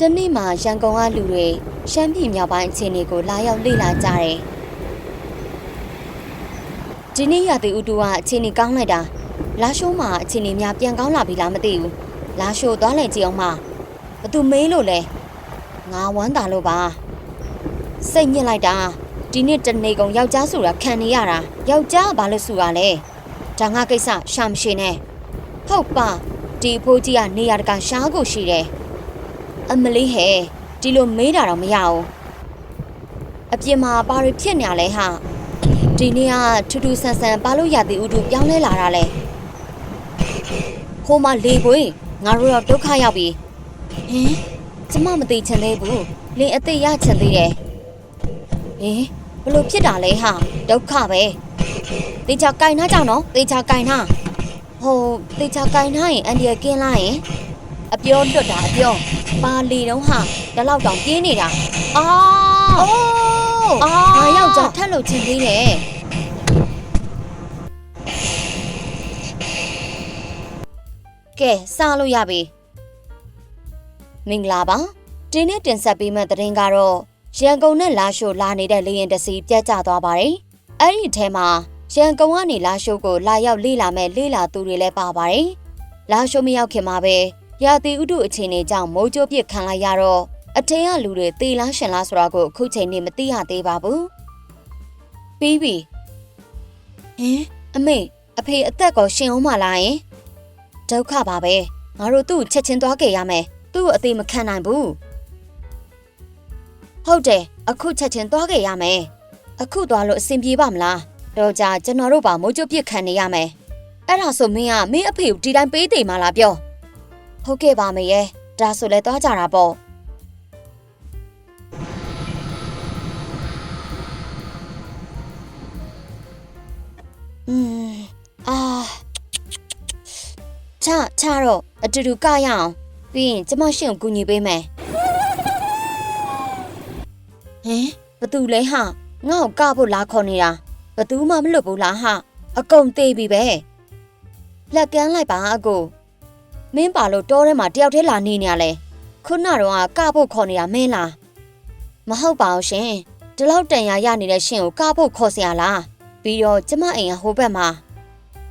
တနေ့မှာရန်ကုန်ကလူတွေရှမ်းပြည်မြောက်ပိုင်းအခြေအနေကိုလာရောက်လေ့လာကြတယ်။ဒီနေ့ရတဲ့ဥတူကအခြေအနေကောင်းလိုက်တာလာရှိုးမှာအခြေအနေများပြန်ကောင်းလာပြီလားမသိဘူး။လာရှိုးသွားလည်ကြည့်အောင်မ။ဘသူမေးလို့လဲ။ငါဝမ်းတာလို့ပါ။စိတ်ညစ်လိုက်တာဒီနေ့တနေကုန်ယောက်ျားဆိုတာခံနေရတာယောက်ျားကဘာလို့ဆူရလဲ။ဒါငါကိစ္စရှာမရှိနဲ့။ဟုတ်ပါဒီအဖိုးကြီးကနေရာတကာရှားကိုရှိတယ်။ အမလေးဟဲ့ဒီလိုမေးတာတော့မရဘူးအပြင်မှာဘာတွေဖြစ်နေရလဲဟာဒီနေ့ကထူးထူးဆန်းဆန်းဘာလို့ရသည်ဥတူပြောင်းလဲလာတာလဲဟိုမှာလေပွေငါတို့တော့ဒုက္ခရောက်ပြီဟင်ကျမမသိချင်သေးဘူးလင်အသေးရချင်သေးတယ်ဟင်ဘလို့ဖြစ်တာလဲဟာဒုက္ခပဲတေချာကင်နာကြောင်နော်တေချာကင်နာဟိုတေချာကင်နာရင်အန်ဒီရကင်းလာရင် အပြောလွတ်တာအပြောပါလီတော့ဟာဒီလောက်တောင်ပြင်းနေတာအာအိုးအာငါယောက်ျားထက်လို့ချင်သေးတယ်ကဲစားလို့ရပြီမင်္ဂလာပါဒီနေ့တင်ဆက်ပေးမယ့်သတင်းကတော့ရန်ကုန်နဲ့လာရှိုးလာနေတဲ့လေရင်တစီပြတ်ကျသွားပါတယ်အဲ့ဒီထဲမှာရန်ကုန်ကနေလာရှိုးကိုလာရောက်လေ့လာမဲ့လေ့လာသူတွေလည်းပါပါတယ်လာရှိုးမရောက်ခင်မှာပဲ ရာသီဥတုအခြေအနေကြောင့်မိုးကြိုးပစ်ခံလိုက်ရတော့အထင်ကလူတွေသေလားရှင်လားဆိုတာကိုအခုချိန်နေမသိရသေးပါဘူး။ပြီးပြီ။ဟင်အမေအဖေအသက်ကိုရှင်အောင်မလားယင်ဒုက္ခပါပဲငါတို့သူ့ကိုချက်ချင်းသွားကြရမယ်သူ့ကိုအသေးမခံနိုင်ဘူး။ဟုတ်တယ်အခုချက်ချင်းသွားကြရမယ်အခုသွားလို့အဆင်ပြေပါမလားတော့ကြာကျွန်တော်တို့ပါမိုးကြိုးပစ်ခံနေရမယ်အဲ့ဒါဆိုမင်းကမင်းအဖေကိုဒီတိုင်းပေးသေးမှလားပြော ဟုတ်ကဲ့ပါမေရဲ့ဒါဆိုလဲသွားကြတာပေါ့อืมအာချာချာတော့အတူတူကရအောင်ပြီးရင်ကျမရှင့်ကိုကူညီပေးမယ်ဟင်ဘသူလဲဟာငါ့ကိုကဖို့လာခေါ်နေတာဘသူမှမလွတ်ဘူးလားဟာအကုန်သေးပြီပဲလက်ကမ်းလိုက်ပါအကို မင်းပါလို့တောထဲမှာတယောက်တည်းလာနေနေရလဲခုနတော့ကဖို့ခေါ်နေတာမင်းလားမဟုတ်ပါဘူးရှင်ဒီလောက်တန်ရာရနေတဲ့ရှင်ကိုကဖို့ခေါ်စရာလားပြီးတော့ကျမအိမ်ကဟိုဘက်မှာ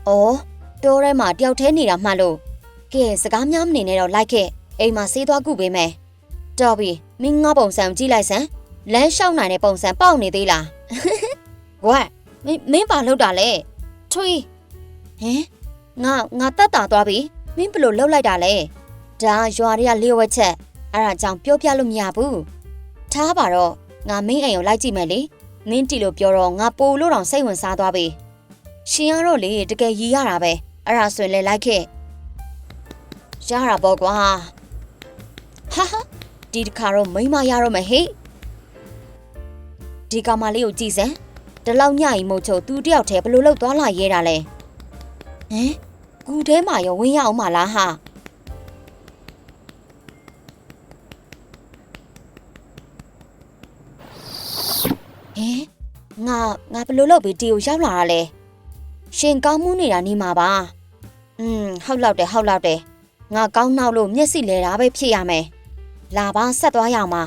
အော်တောထဲမှာတယောက်တည်းနေတာမှလို့ကဲစကားများမနေနဲ့တော့လိုက်ခဲ့အိမ်မှာဆေးသွားကုပေးမယ်တော်ပြီမင်းငါပုံစံကြည့်လိုက်စမ်းလမ်းလျှောက်နိုင်တဲ့ပုံစံပေါက်နေသေးလားဝက်မင်းမင်းပါလောက်တာလဲထွေးဟင်ငါငါတတ်တာသွားပြီ မင်းဘလို့လှုပ်လိုက်တာလဲဒါရွာတွေကလျှို့ဝှက်ချက်အဲ့ဒါကြောင့်ပြောပြလို့မရဘူးထားပါတော့ငါမင်းအိမ်ကိုလိုက်ကြည့်မယ်လေနင်းတီလို့ပြောတော့ငါပိုလို့တောင်စိတ်ဝင်စားသွားပြီရှင်ကတော့လေတကယ်ရီရတာပဲအဲ့ဒါဆိုရင်လေလိုက်ခဲ့ရတာပေါ့ကွာဟာဟာဒီတစ်ခါတော့မိမရတော့မယ်ဟေ့ဒီကောင်မလေးကိုကြည့်စမ်းဒီလောက်ညရင်မို့ချုပ်သူတယောက်တည်းဘလို့လောက်သွားလာရဲတာလဲဟမ် ကူထဲမှာရောဝင်ရအောင်မလားဟာဟင်ငါငါဘယ်လို့လုပ်ပြီးဒီကိုရောက်လာတာလဲရှင်ကောင်းမှုနေတာနေမှာပါอืมဟုတ်လောက်တယ်ဟုတ်လောက်တယ်ငါကောင်းနောက်လို့မျက်စိလဲတာပဲဖြစ်ရမယ်လာပါဆက်သွားရအောင်ပါ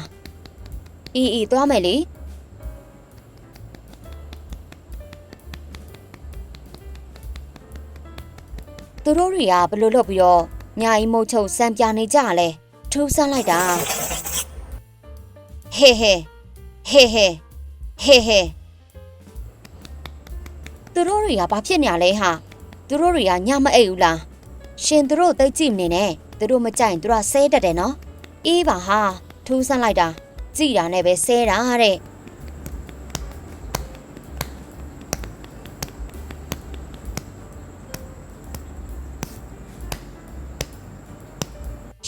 အီအီသွားမယ်လေ သူတို့တွေကဘယ်လို့လုပ်ပြီးတော့ညာအီမုတ်ချုပ်စံပြနေကြလဲထူးဆန်းလိုက်တာဟေဟေဟေဟေဟေဟေသူတို့တွေကဘာဖြစ်နေရလဲဟာသူတို့တွေကညမအိပ်ဘူးလားရှင်သူတို့သိကြည့်မနေနဲ့သူတို့မကြိုက်ရင်သူတို့ဆဲတတ်တယ်နော်အေးပါဟာထူးဆန်းလိုက်တာကြည်တာနဲ့ပဲဆဲတာတဲ့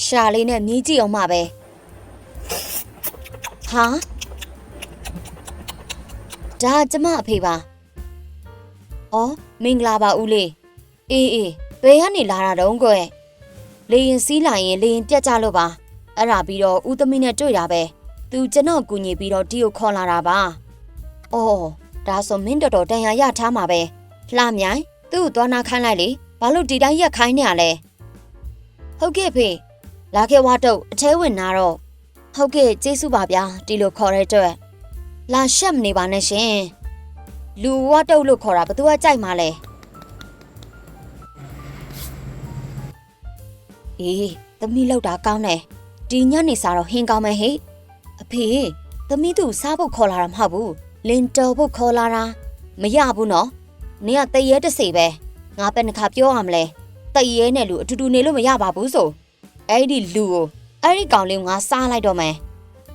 ရှာလေးနဲ့မြည်ကြည့်အောင်မှပဲဟာဒါကျမအဖေပါ။အော်မင်္ဂလာပါဦးလေး။အေးအေးဘယ်ကနေလာတာတုံးကွယ်။လေရင်စီးလာရင်လေရင်ပြတ်ကြလို့ပါ။အဲ့ဒါပြီးတော့ဦးသမီးနဲ့တွေ့တာပဲ။ तू ကျွန်တော်ကူညီပြီးတော့ဒီကိုခေါ်လာတာပါ။အော်ဒါဆိုမင်းတော်တော်တန်ရာရထားမှာပဲ။လှမြိုင်သူ့ကိုသွားနာခိုင်းလိုက်လေ။ဘာလို့ဒီတိုင်းရက်ခိုင်းနေရလဲ။ဟုတ်ကဲ့ဖေ။ လာခဲ့ဝါတော့အထဲဝင်နာတော့ဟုတ်ကဲ့ကျေးဇူးပါဗျာဒီလိုခေါ်တဲ့အတွက်လာရှက်မနေပါနဲ့ရှင်လူဝတ်တုတ်လို့ခေါ်တာဘသူကကြိုက်မှလဲအေးသမီးလောက်တာကောင်းတယ်ဒီညနေစာတော့ဟင်းကောင်းမယ်ဟေ့အဖေသမီးသူစားဖို့ခေါ်လာတာမဟုတ်ဘူးလင်တော်ဖို့ခေါ်လာတာမရဘူးနော်နင်ကတရေတစေပဲငါပဲနှခါပြောရမလဲတရေနဲ့လူအတူတူနေလို့မရပါဘူးဆို အဲ့ဒီလူကိုအဲ့ဒီကောင်လေးကိုငါစားလိုက်တော့မယ်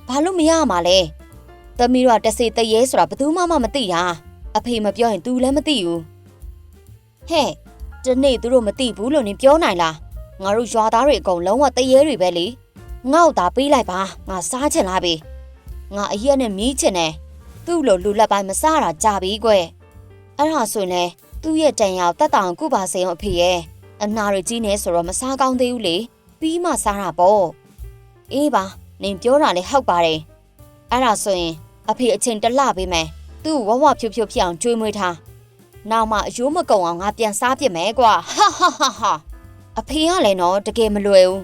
ဘာလို့မရမှာလဲသမီးတို့ကတစေတရေဆိုတာဘယ်သူမှမသိတာအဖေမပြောရင် तू လည်းမသိဘူးဟဲ့ဒီနေ့သူတို့မသိဘူးလို့နင်ပြောနိုင်လားငါတို့ရွာသားတွေအကုန်လုံးဝတရေတွေပဲလေငေါ့တာပေးလိုက်ပါငါစားချင်လားပြီငါအရက်နဲ့မီးချင်တယ်သူ့လိုလူလက်ပိုင်းမစားတာကြပြီကွအဲ့ဒါဆိုရင်လေသူ့ရဲ့တန်ရောက်တက်တောင်ကုပါစေအောင်အဖေရဲ့အနာရကြီးနေဆိုတော့မစားကောင်းသေးဘူးလေ ပြီးမှစားတာပေါ့အေးပါနင်ပြောတာလေဟုတ်ပါတယ်အဲ့ဒါဆိုရင်အဖေအချင်းတလပေးမယ်သူ့ဝဝဖြူဖြူဖြစ်အောင်ကြွေးမွေးထားနောက်မှအယိုးမကုံအောင်ငါပြန်စားပြစ်မယ်ကွာဟာဟာဟာဟာအဖေကလည်းနော်တကယ်မလွယ်ဘူး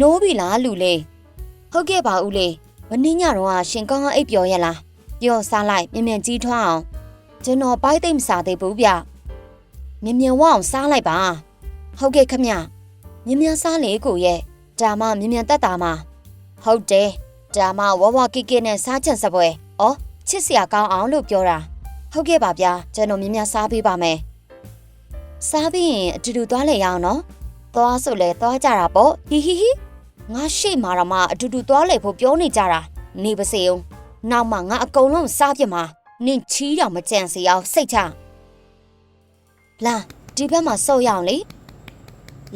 နိုးပြီလားလူလေးဟုတ်ကဲ့ပါဦးလေး မင်းညတော့ကရှင်ကောင်းကောင်းအိပ်ပျော်ရလားပျော်စားလိုက်မြင်မြန်ကြီးထွားအောင်ကျွန်တော်ပိုက်သိမ့်မစားသေးဘူးဗျမြင်မြန်ဝအောင်စားလိုက်ပါဟုတ်ကဲ့ခမမြင်မြန်စားလေကိုရဲ့ဒါမှမြင်မြန်တက်တာမှာဟုတ်တယ်ဒါမှဝဝကိကိနဲ့စားချင်စပွဲဩချစ်စရာကောင်းအောင်လို့ပြောတာဟုတ်ကဲ့ပါဗျာကျွန်တော်မြင်မြန်စားပေးပါမယ်စားပြီးရင်အတူတူသွားလေရအောင်နော်သွားဆိုလဲသွားကြတာပေါ့ဟီဟီဟီ ငါရှိမာရမအတူတူသွားလေဖို့ပြောနေကြတာနေပါစေဦးနောက်မှငါအကုန်လုံးစားပြမှာနင်ချီးတော်မကြံစီအောင်စိတ်ချလာဒီဘက်မှာစော့ရအောင်လေ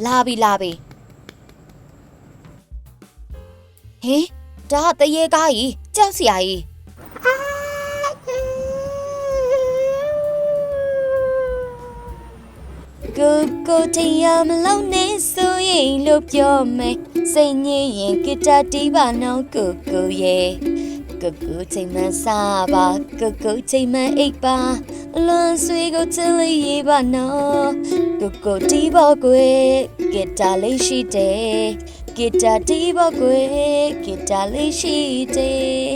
လာပြီလာပြီဟင်ဒါကတရေကားကြီးကြောက်စရာကြီး ကိုကိုတရားမလုံးနဲ့ဆိုရင်လို့ပြောမယ်စိတ်ညစ်ရင်ဂီတာတီးပါနော်ကိုကိုရဲ့ကိုကိုချိန်မှစားပါကိုကိုချိန်မှအိပ်ပါအလွန်ဆွေကိုချစ်လေးရေးပါနော်ကိုကိုတီးဖို့ကွယ်ဂီတာလေးရှိတယ်ဂီတာတီးဖို့ကွယ်ဂီတာလေးရှိတယ်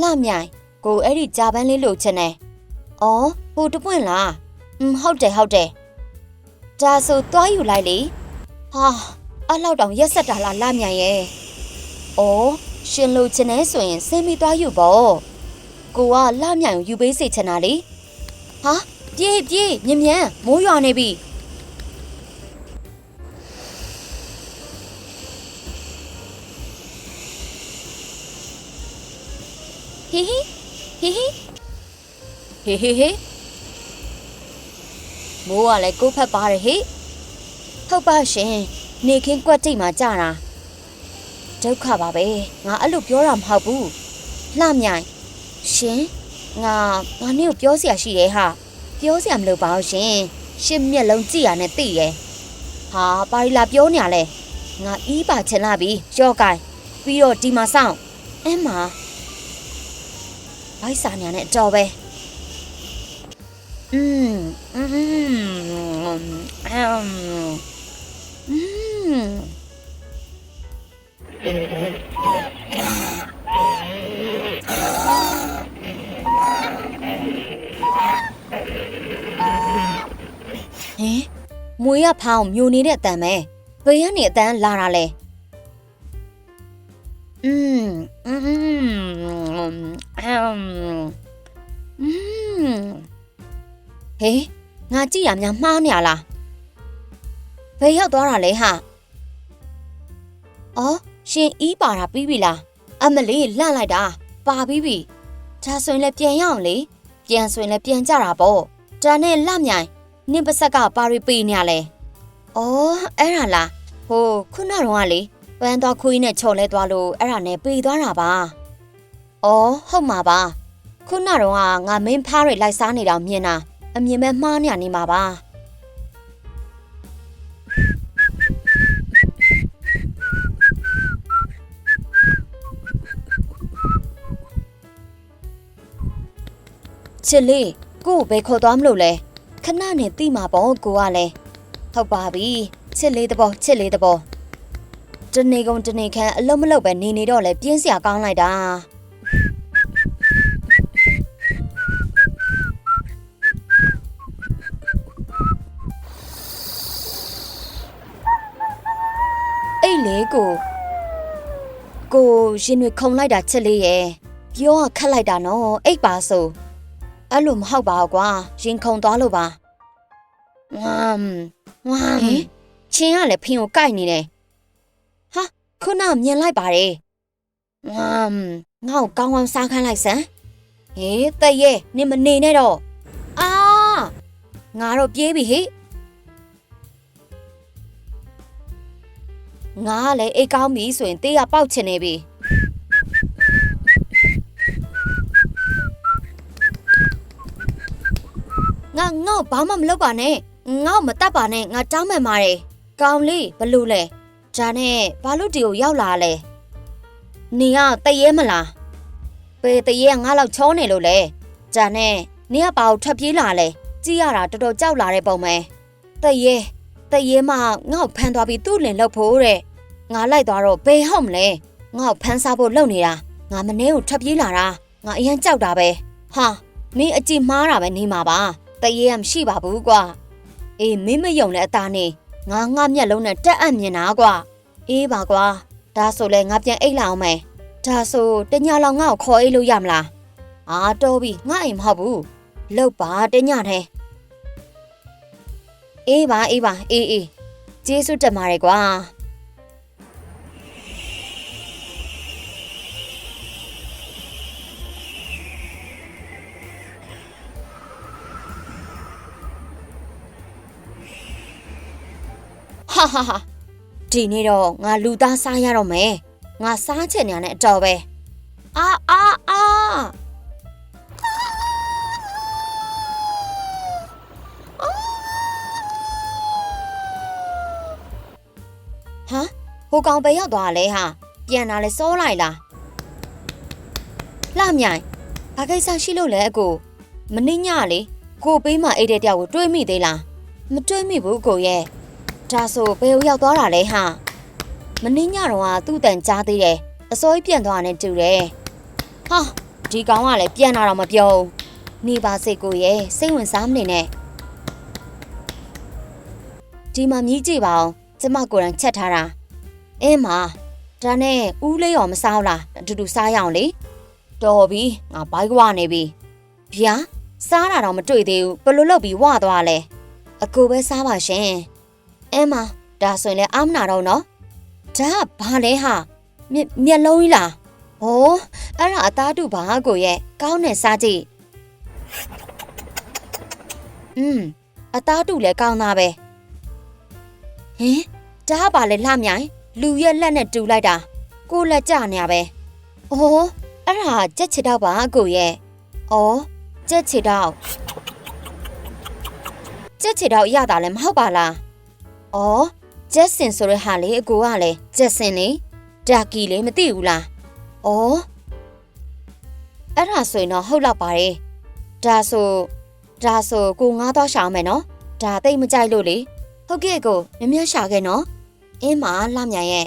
လှမြိုင်ကိုအဲ့ဒီဂျာပန်လေးလို့ချင်တယ်။အော်ဟိုတပွင့်လား။ อืมဟုတ်တယ်ဟုတ်တယ်။ဒါဆိုသွားယူလိုက်လေ။ဟာအဲ့လောက်တောင်ရက်ဆက်တာလားလှမြိုင်ရဲ့။အော်ရှင်လို့ချင်တယ်ဆိုရင်ဆင်းပြီးသွားယူပေါ့။ကိုကလှမြိုင်ကိုယူပေးစေချင်တာလေ။ဟာပြေးပြေးမြ мян မိုးရွာနေပြီ။ဟီဟီဟီဟီဟေဟေဟေ မိုးကလည်းကိုဖက်ပါတယ်ဟိဟုတ်ပါရှင်နေခင်းကွက်တိတ်မှာကြာတာဒုက္ခပါပဲငါအဲ့လိုပြောတာမဟုတ်ဘူးလှမြိုင်ရှင်ငါဘာနဲ့ကိုပြောစရာရှိတယ်ဟာပြောစရာမလိုပါဘူးရှင်ရှင်းမျက်လုံးကြည့်ရနဲ့သိရဲ့ဟာပါရီလာပြောနေရလဲငါအီးပါချင်လာပြီရော့ကိုင်ပြီးတော့ဒီမှာစောင့်အမဘိုက်စာညာနဲ့အတော်ပဲ อืมอืมอืมอืมဟင်မွေးရဖောင်းမျိုးနေတဲ့အတန်ပဲဘယ်ကနေအတန်လာတာလဲอืมอืมอืมอืม ဟေးငါကြည့်ရများမှားနေရလားဘယ်ရောက်သွားတာလဲဟာအော်ရှင်အီးပါတာပြီးပြီလားအမလေးလှန့်လိုက်တာပါပြီးပြီဒါဆိုရင်လည်းပြန်ရအောင်လေပြန်ဆိုရင်လည်းပြန်ကြတာပေါ့ဒါနဲ့လှမြိုင်နင့်ပါဆက်ကပါရီပေးနေရလဲအော်အဲ့ဒါလားဟိုခုနတော့ကလေပန်းသွားခွေးနဲ့ချော်လဲသွားလို့အဲ့ဒါနဲ့ပေးသွားတာပါအော်ဟုတ်မှာပါခုနတော့ကငါမင်းဖားတွေလိုက်စားနေတော့မြင်တာ အမြင်မဲ့မှားနေရနေမှာပါချစ်လေးကို့ကိုဘယ်ခေါ်သွားမလို့လဲခဏနဲ့တိမှာပေါ့ကိုကလည်းဟုတ်ပါပြီချစ်လေးတဘောချစ်လေးတဘောတနေကုန်တနေခမ်းအလုံးမလုံးပဲနေနေတော့လဲပြင်းစရာကောင်းလိုက်တာ လေကိုကိုရင်တွေခုံလိုက်တာချစ်လေးရဲ့ပြောရခက်လိုက်တာနော်အိတ်ပါဆိုအဲ့လိုမဟုတ်ပါဘူးကွာရင်ခုန်သွားလို့ပါဝမ်ဝမ်ချင်းကလည်းဖင်ကိုကိုက်နေတယ်ဟာခုနမြင်လိုက်ပါတယ်ဝမ်ငါ့ကိုကောင်းကောင်းစားခိုင်းလိုက်စမ်းဟေးတဲ့ရဲ့နင်မနေနဲ့တော့အာငါတော့ပြေးပြီဟိ ငါကလည်းအိတ်ကောင်းပြီဆိုရင်တေးရပေါက်ချင်နေပြီငါငေါ့ဘာမှမလုပ်ပါနဲ့ငေါ့မတတ်ပါနဲ့ငါတောင်းမှန်ပါတယ်ကောင်းလေးဘလို့လဲဒါနဲ့ဘာလို့ဒီကိုရောက်လာလဲနေကတရဲမလားပေတရဲကငါလောက်ချောနေလို့လဲဒါနဲ့နေကဘာကိုထွက်ပြေးလာလဲကြည့်ရတာတော်တော်ကြောက်လာတဲ့ပုံပဲတရဲ တရဲမငါ့ကိုဖမ်းသွားပြီးသူ့လင်လောက်ဖို့တဲ့ငါလိုက်သွားတော့ဘယ်ဟုတ်မလဲငါ့ကိုဖမ်းစားဖို့လုပ်နေတာငါမနေကိုထွက်ပြေးလာတာငါအရင်ကြောက်တာပဲဟာမင်းအကြည့်မှားတာပဲနေမှာပါတရေကမရှိပါဘူးကွာအေးမင်းမယုံတဲ့အသားနေငါငါမျက်လုံးနဲ့တက်အပ်မြင်တာကွာအေးပါကွာဒါဆိုလဲငါပြန်အိတ်လာအောင်မယ်ဒါဆိုတညလောက်ငါ့ကိုခေါ်အိတ်လို့ရမလားအာတော်ပြီငါအိမ်မဟုတ်ဘူးလောက်ပါတညထဲ အေးပါအေးပါအေးအေးကျေးဇူးတက်ပါတယ်ကွာဟာဟာဟာဒီနေ့တော့ငါလူသားစားရတော့မယ်ငါစားချင်နေရတဲ့အတော်ပဲအာအာ ဟိုကောင်ပဲရောက်သွားလဲဟာပြန်လာလဲစောလိုက်လားလှမြိုင်ဘာကိစ္စရှိလို့လဲအကိုမနှင်းညလေကိုပေးမအိတ်တဲ့တယောက်ကိုတွေးမိသေးလားမတွေးမိဘူးကိုရဲ့ဒါဆိုဘယ်ကိုရောက်သွားတာလဲဟာမင်းညတော့ကသူ့တန်ကြားသေးတယ်အစိုးရပြန်သွားနဲ့တူတယ်ဟာဒီကောင်ကလည်းပြန်လာတော့မပြောဘူးနေပါစိတ်ကိုရဲ့စိတ်ဝင်စားမနေနဲ့ဒီမှာမြည်ကြည့်ပါအောင်ကျမကိုယ်တိုင်ချက်ထားတာ အင်းမဒါနဲ့ဦးလေးရောမစားဘူးလားအတူတူစားရအောင်လေတော်ပြီငါဘိုက်ကွာနေပြီဗျာစားတာတော့မတွေ့သေးဘူးဘယ်လိုလုပ်ပြီးဝသွားလဲအကိုပဲစားပါရှင်အဲမဒါဆိုရင်လည်းအာမနာတော့နော်ဒါကဘာလဲဟာမျက်မျက်လုံးကြီးလားဟိုးအဲ့ဒါအသားတူပါကိုရဲ့ကောင်းနေစားကြည့်อืมအသားတူလည်းကောင်းသားပဲဟင်ဒါကဘာလဲလှမြိုင် လူရဲ့လက်နဲ့တူလိုက်တာကိုလက်ကြနေရပဲအိုးအဲ့ဒါကြက်ချစ်တော့ပါကိုရဲ့ဩကြက်ချစ်တော့ကြက်ချစ်တော့ရတာလည်းမဟုတ်ပါလား။အော်ဂျက်ဆင်ဆိုတဲ့ဟာလေအကိုကလည်းဂျက်ဆင်လေဒါကီလေမသိဘူးလား။အော်အဲ့ဒါဆိုရင်တော့ဟုတ်တော့ပါတယ်။ဒါဆိုဒါဆိုကိုငားတော့ရှာအောင်မယ်နော်။ဒါတိတ်မကြိုက်လို့လေ။ဟုတ်ကဲ့ကိုမြမရှာခဲ့နော်။ အင်းမလှမြန်ရဲ့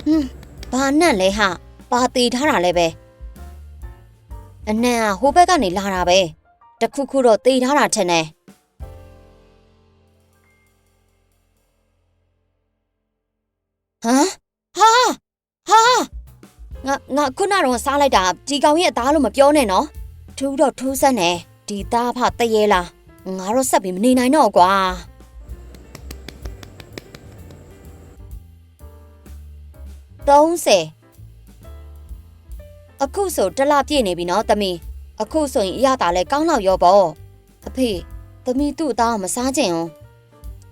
ဟွန်းဘာနဲ့လဲဟာပါတီထားတာလဲပဲအနံ့ကဟိုဘက်ကနေလာတာပဲတခုခုတော့တေးထားတာထင်တယ်ဟမ်ဟာဟာငါငါခုနတော့စားလိုက်တာဒီကောင်ရဲ့အသားလို့မပြောနဲ့နော် ထူးတော့ထူးဆန်းနေဒီသားဖတရေလားငါတော့ဆက်ပြီးမနေနိုင်တော့ကွာ30အခုဆိုတစ်လပြည့်နေပြီနော်သမီးအခုဆိုရင်အရသာလဲကောင်းလောက်ရောပေါ့အဖေသမီးသူ့အသားကိုမစားချင်ဘူး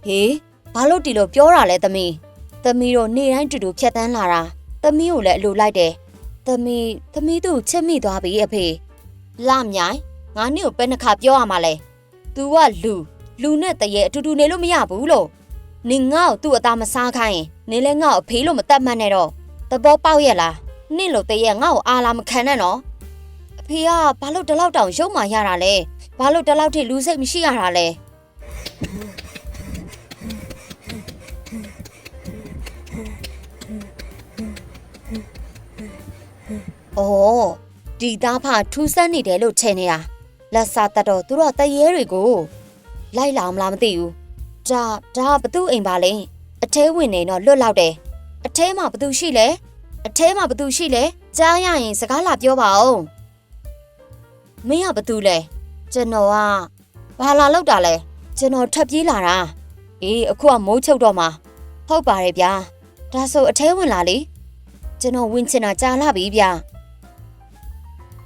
ဟေးဘာလို့ဒီလိုပြောတာလဲသမီးသမီးတို့နေ့တိုင်းတူတူဖြတ်တန်းလာတာသမီးကိုလည်းအလိုလိုက်တယ်သမီးသမီးသူ့ကိုချစ်မိသွားပြီအဖေ လမြိုင်ငါနေ့ကိုပဲနှစ်ခါပြောရမှာလဲ तू ကလူလူနဲ့တရေအတူတူနေလို့မရဘူးလို့နင်ငါ့ကိုသူ့အသားမစားခိုင်းရင်နင်လည်းငါ့ကိုအဖေလို့မတတ်မှတ်နဲ့တော့သဘောပေါက်ရဲ့လားနင့်လို့တရက်ငါ့ကိုအာလာမခံနဲ့နော်အဖေကဘာလို့ဒီလောက်တောင်ရုံမာရတာလဲဘာလို့ဒီလောက်ထိလူစိတ်မရှိရတာလဲအော် ဒီသားဖထူးဆန်းနေတယ်လို့ထင်နေတာလက်စားတတ်တော့သူတို့တရေတွေကိုလိုက်လာမလားမသိဘူးဒါဒါဘသူအိမ်ပါလဲအထဲဝင်နေတော့လွတ်လောက်တယ်အထဲမှာဘသူရှိလဲအထဲမှာဘသူရှိလဲကြားရရင်စကားလာပြောပါဦးမင်းကဘသူလဲကျွန်တော်ကဘာလာလောက်တာလဲကျွန်တော်ထပ်ပြေးလာတာအေးအခုကမိုးချုပ်တော့မှာဟုတ်ပါတယ်ဗျာဒါဆိုအထဲဝင်လာလေကျွန်တော်ဝင်ချင်တာကြာလာပြီဗျာ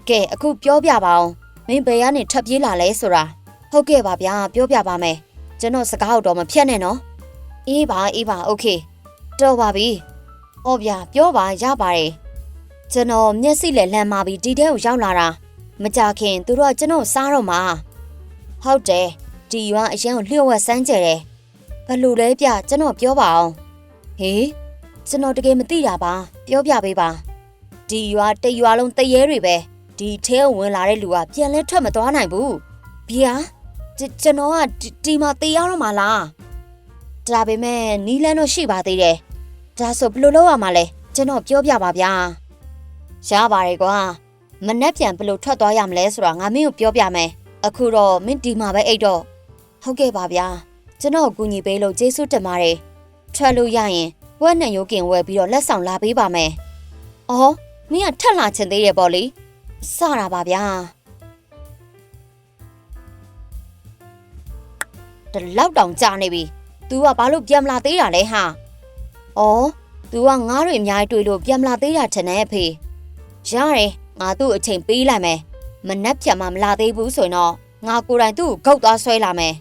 ကဲအခုပြောပြပါအောင်မင်းဘယ်ကနေထပ်ပြေးလာလဲဆိုတာဟုတ်ကဲ့ပါဗျာပြောပြပါမယ်ကျွန်တော်စကားတော့မဖြတ်နဲ့နော်အေးပါအေးပါโอเคတော်ပါပြီ။အော်ဗျာပြောပါရပါတယ်။ကျွန်တော်မျက်စိလည်းလှမ်းမာပြီးဒီထဲကိုရောက်လာတာမကြခင်သူတို့ကကျွန်တော်စားတော့မှာ။ဟုတ်တယ်ဒီရွာအရင်ကိုလျှို့ဝှက်စမ်းကြတယ်။ဘလို့လဲဗျကျွန်တော်ပြောပါအောင်။ဟေးကျွန်တော်တကယ်မသိတာပါပြောပြပေးပါ။ဒီရွာတရွာလုံးတရေတွေပဲ ဒီထဲကိုဝင်လာတဲ့လူကပြန်လဲထွက်မသွားနိုင်ဘူး။ဗျာကျွန်တော်ကဒီမှာတေးရတော့မှာလား။ဒါပေမဲ့နီးလန်းတော့ရှိပါသေးတယ်။ဒါဆိုဘယ်လိုလုပ်ရမှာလဲကျွန်တော်ပြောပြပါဗျာရပါတယ်ကွာမနှက်ပြန်ဘယ်လိုထွက်သွားရမလဲဆိုတာငါမင်းကိုပြောပြမယ်အခုတော့မင်းဒီမှာပဲအိတ်တော့ဟုတ်ကဲ့ပါဗျာကျွန်တော်ကူညီပေးလို့ကျေးဇူးတင်ပါတယ်ထွက်လို့ရရင်ဝက်နဲ့ရုပ်ကင်ဝယ်ပြီးတော့လက်ဆောင်လာပေးပါမယ်အော်မင်းကထက်လာချင်သေးတယ်ပေါ့လေ စတာပါဗျာတလောက်တောင်ကြာနေပြီ तू ကဘာလို့ပြန်မလာသေးတာလဲဟာဩ तू ကငါးတွေအများကြီးတွေ့လို့ပြန်မလာသေးတာထင်တယ်ဖေရတယ်ငါသူ့အချိန်ပေးလိုက်မယ်မနှက်ဖြတ်မှမလာသေးဘူးဆိုရင်တော့ငါကိုယ်တိုင်သူ့ကိုဂုတ်သွားဆွဲလာမယ်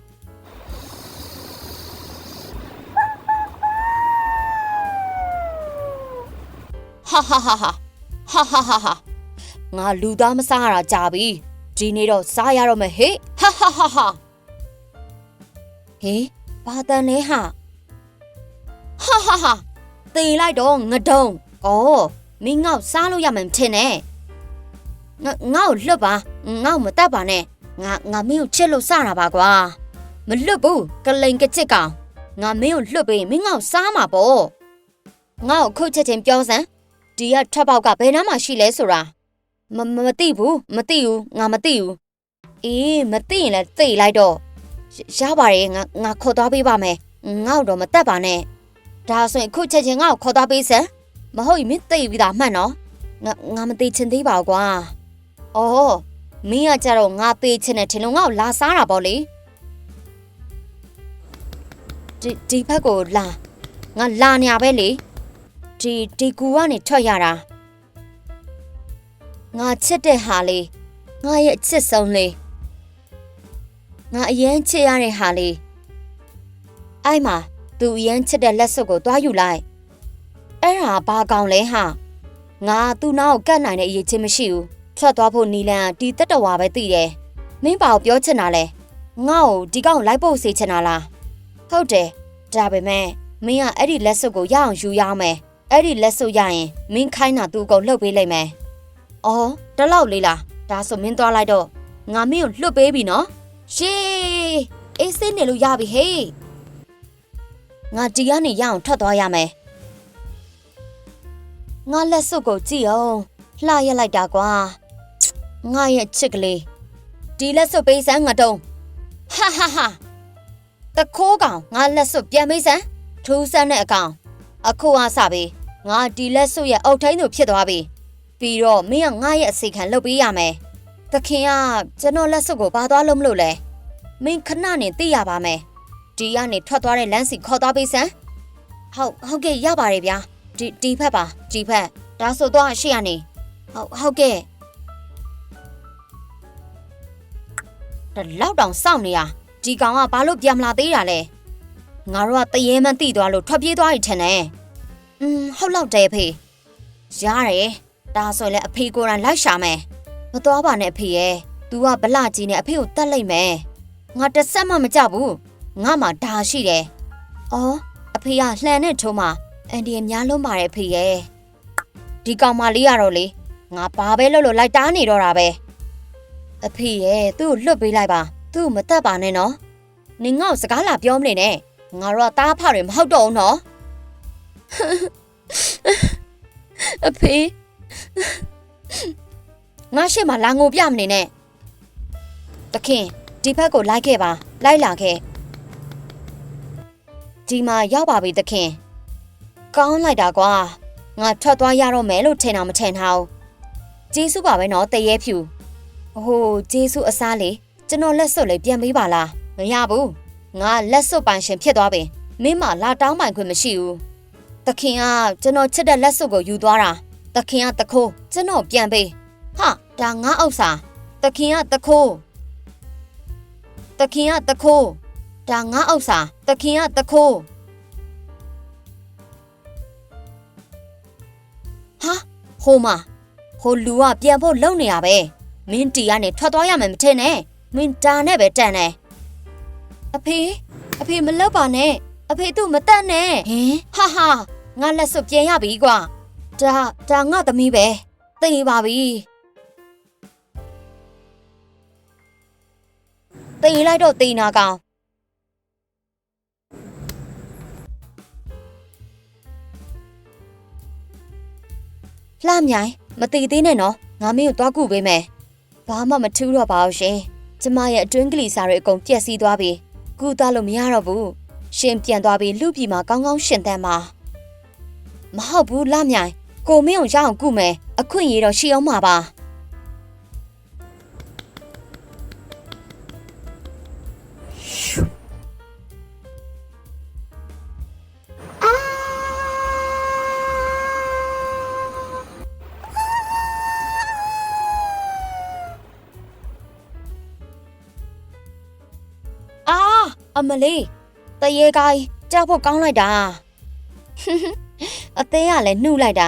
ဟာဟာဟာဟာဟာဟာဟာ ငါလူသားမစားရတာကြာပြီဒီနေ့တော့စားရတော့မယ်ဟေ့ဟာဟာဟာဟာဟေးဘာတန်လဲဟာဟာဟာဟာတေးလိုက်တော့ငဒုံဩမင်းငေါ့စားလို့ရမှန်ထင်နဲ့ငါငေါ့လွတ်ပါငေါ့မတတ်ပါနဲ့ငါငါမင်းကိုချစ်လို့စတာပါကွာမလွတ်ဘူးကလိန်ကချစ်ကောင်ငါမင်းကိုလွတ်ပြီးမင်းငေါ့စားမှာပေါ့ငါ့ကိုခုချက်ချင်းပြောစမ်းဒီကထွက်ပေါက်ကဘယ်နားမှာရှိလဲဆိုတာ မမမသိဘူးမသိဘူးငါမသိဘူးအေးမသိရင်လည်းသိလိုက်တော့ရရပါတယ်ငါငါခေါ်သွားပေးပါမယ်ငေါ့တော့မတက်ပါနဲ့ဒါဆိုရင်ခုချက်ချင်းငါ့ကိုခေါ်သွားပေးစမ်းမဟုတ်ရင်မင်းသိပြီးသားမှတ်နော်ငါငါမသိချင်သေးပါဘူးကွာအော်မင်းကကြတော့ငါသိချင်တယ်ထင်လို့ငါ့ကိုလာစားတာပေါ့လေဒီဒီဘက်ကိုလာငါလာနေရပဲလေဒီဒီကူကနေထွက်ရတာ ငါချစ်တဲ့ဟာလေးငါရဲ့အချစ်ဆုံးလေးငါအရင်ချစ်ရတဲ့ဟာလေးအဲ့မှာသူအရင်ချစ်တဲ့လက်စွပ်ကိုတွားယူလိုက်အဲ့ဒါဘာကောင်လဲဟာငါသူ့နားကိုကတ်နိုင်တဲ့အရေးချင်းမရှိဘူးထွက်သွားဖို့နီလန်ဒီတက်တော်ဝါပဲသိတယ်မင်းပါကိုပြောချင်တာလဲငါ့ကိုဒီကောင်လိုက်ဖို့စေချင်တာလားဟုတ်တယ်ဒါပေမဲ့မင်းကအဲ့ဒီလက်စွပ်ကိုရအောင်ယူရအောင်မယ်အဲ့ဒီလက်စွပ်ရရင်မင်းခိုင်းတာသူ့ကိုလှုပ်ပေးလိုက်မယ် အော်တလောက်လေးလားဒါဆိုမင်းသွားလိုက်တော့ငါမင်းကိုလှုပ်ပေးပြီနော်ရှေးအေးစင်းနေလို့ရပြီဟေးငါဒီကနေရအောင်ထွက်သွားရမယ်ငါလက်စွပ်ကိုကြည့်အောင်လှရလိုက်တာကွာငါရဲ့ချစ်ကလေးဒီလက်စွပ်ပေးစမ်းငါတုံးဟာဟာဟာတခိုးကောင်ငါလက်စွပ်ပြန်ပေးစမ်းထူးဆန်းတဲ့အကောင်အခုအားစပြီငါဒီလက်စွပ်ရဲ့အုတ်ထိန်သူဖြစ်သွားပြီ ပြီးတော့မင်းကငါရဲ့အစီခံလုပ်ပေးရမယ်သခင်ကကျွန်တော်လက်စွပ်ကိုဘာသွားလို့မလို့လဲမင်းခဏနေသိရပါမယ်ဒီကနေထွက်သွားတဲ့လမ်းစီခေါ်သွားပေးစမ်းဟုတ်ဟုတ်ကဲ့ရပါတယ်ဗျာဒီဒီဖက်ပါဒီဖက်ဒါဆိုတော့ရှေ့ကနေဟုတ်ဟုတ်ကဲ့တလောက်တောင်စောင့်နေရဒီကောင်ကဘာလို့ပြန်မလာသေးတာလဲငါတို့ကတရေမှန်းတိသွားလို့ထွက်ပြေးသွားပြီထင်တယ်อืมဟုတ်လောက်တယ်ဖေရတယ် ဒါဆိုရင်လည်းအဖေကိုယ်တိုင်လိုက်ရှာမယ်မသွားပါနဲ့အဖေရဲ့ तू ကဗလကြီးနဲ့အဖေကိုတတ်လိုက်မယ်ငါတစ်ဆက်မှမကြဘူးငါမှဒါရှိတယ်အော်အဖေကလှန်နဲ့ထုံးမှာအန်ဒီရများလုံးပါတယ်အဖေရဲ့ဒီကောင်မလေးရတော့လေငါဘာပဲလုပ်လို့လိုက်တားနေတော့တာပဲအဖေရဲ့သူ့ကိုလွတ်ပေးလိုက်ပါသူ့ကိုမတက်ပါနဲ့နော်နင်ငေါ့စကားလာပြောမနေနဲ့ငါတော့တားဖတွေမဟုတ်တော့ဘူးနော်အဖေ ငါရှေ့မှာလာငိုပြမနေနဲ့တခင်ဒီဘက်ကိုလိုက်ခဲ့ပါ လိုက်လာခဲ့ဒီမှာရောက်ပါပြီတခင်ကောင်းလိုက်တာကွာငါထွက်သွားရတော့မယ်လို့ထင်တာမထင်ထားဘူးကျေးဇူးပါပဲနော်တရေဖြူဟိုးကျေးဇူးအစားလေကျွန်တော်လက်စွပ်လေးပြန်ပေးပါလားမရဘူးငါလက်စွပ်ပိုင်ရှင်ဖြစ်သွားပြီမင်းမလာတောင်းပိုင်ခွင့်မရှိဘူးတခင်ကကျွန်တော်ချစ်တဲ့လက်စွပ်ကိုယူသွားတာ တခင်ကတခိုးကျွန်တော်ပြန်ပေးဟာဒါငါဥစ္စာတခင်ကတခိုးတခင်ကတခိုးဒါငါဥစ္စာတခင်ကတခိုးဟာဟိုမဟိုလူကပြန်ဖို့လုံနေရပဲမင်းတီကနေထွက်သွားရမယ်မထင်နဲ့မင်းတာနဲ့ပဲတန်တယ်အဖေအဖေမလောက်ပါနဲ့အဖေသူ့မတက်နဲ့ဟင်ဟာဟာငါလက်စွပ်ပြန်ရပြီကွာ ဒါဒါငါသမီးပဲသိပါပြီသိလိုက်တော့သိနာကောင်လှမြိုင်မတိသေးနဲ့နော်ငါမင်းကိုသွားကူပေးမယ်ဘာမှမထူးတော့ပါဘူးရှင်ကျမရဲ့အတွင်းကလေးစားတွေအကုန်ပြက်စီးသွားပြီကူသားလို့မရတော့ဘူးရှင်ပြန်သွားပြီးလူပြည်မှာကောင်းကောင်းရှင်သန်ပါမဟုတ်ဘူးလမြိုင် ကိုမင်းကိုရအောင်ကုမယ်အခွင့်အရေးတော့ရှိအောင်မှာပါအာအမလေးတရေကိုင်းကြောက်ဖို့ကောင်းလိုက်တာအသေးကလည်းနှုတ်လိုက်တာ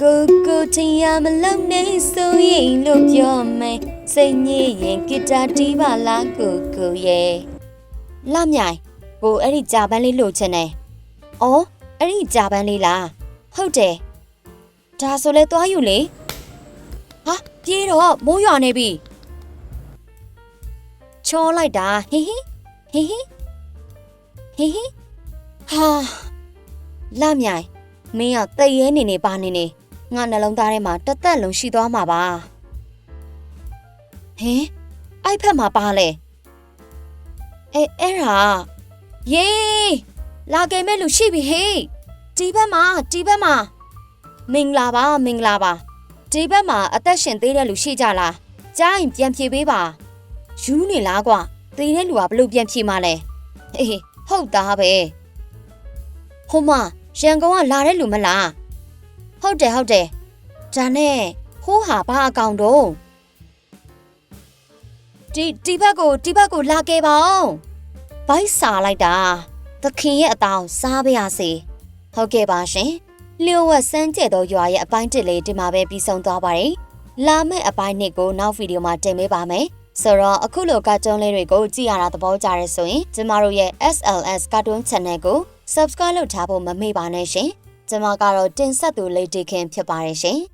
ကိုကိုချင်းရမလုံနေဆိုရင်လို့ပြောမယ်စိတ်ညစ်ရင်ဂီတာတီးပါလားကိုကိုရဲ့လမြိုင်ကိုအဲ့ဒီကြာပန်းလေးလို့ချင်တယ်။အော်အဲ့ဒီကြာပန်းလေးလားဟုတ်တယ်။ဒါဆိုလဲသွားယူလေ။ဟာပြေးတော့မိုးရွာနေပြီ။ချောလိုက်တာဟိဟိဟိဟိဟေးဟေးဟာလမြိုင်မင်းကတိတ်ရဲနေနေပါနေနေ ငါနှလုံးသားထဲမှာတသက်လုံးရှိသွားမှာပါဟင်အဲ့ဖက်မှာပါလေအဲအဲ့ဟာယေးလာကြမဲ့လူရှိပြီဟေးဒီဘက်မှာဒီဘက်မှာမင်္ဂလာပါမင်္ဂလာပါဒီဘက်မှာအသက်ရှင်သေးတဲ့လူရှိကြလားကြားရင်ပြန်ဖြေပေးပါယူနေလားကွာသေးတဲ့လူကဘလို့ပြန်ဖြေမှလဲအေးဟုတ်သားပဲဟိုမရန်ကုန်ကလာတဲ့လူမလား ဟုတ်တယ်ဟုတ်တယ်ဒါနဲ့ဟိုးဟာဘာအကောင်တော့ဒီဒီဘက်ကိုဒီဘက်ကိုလာခဲ့ပါအောင်ဘိုက်စာလိုက်တာသခင်ရဲ့အတောင်စားပါရစေဟုတ်ကဲ့ပါရှင်လျှို့ဝှက်စမ်းကြဲသောရွာရဲ့အပိုင်းတစ်လေးဒီမှာပဲပြီးဆုံးသွားပါတယ်လာမယ့်အပိုင်းနှစ်ကိုနောက်ဗီဒီယိုမှာတင်ပေးပါမယ်ဆိုတော့အခုလိုကာတွန်းလေးတွေကိုကြည့်ရတာသဘောကျရဲဆိုရင်ကျမတို့ရဲ့ SLS Cartoon Channel ကို Subscribe လုပ်ထားဖို့မမေ့ပါနဲ့ရှင်။ ကျမကတော့တင်ဆက်သူ Lady Kim ဖြစ်ပါတယ်ရှင်။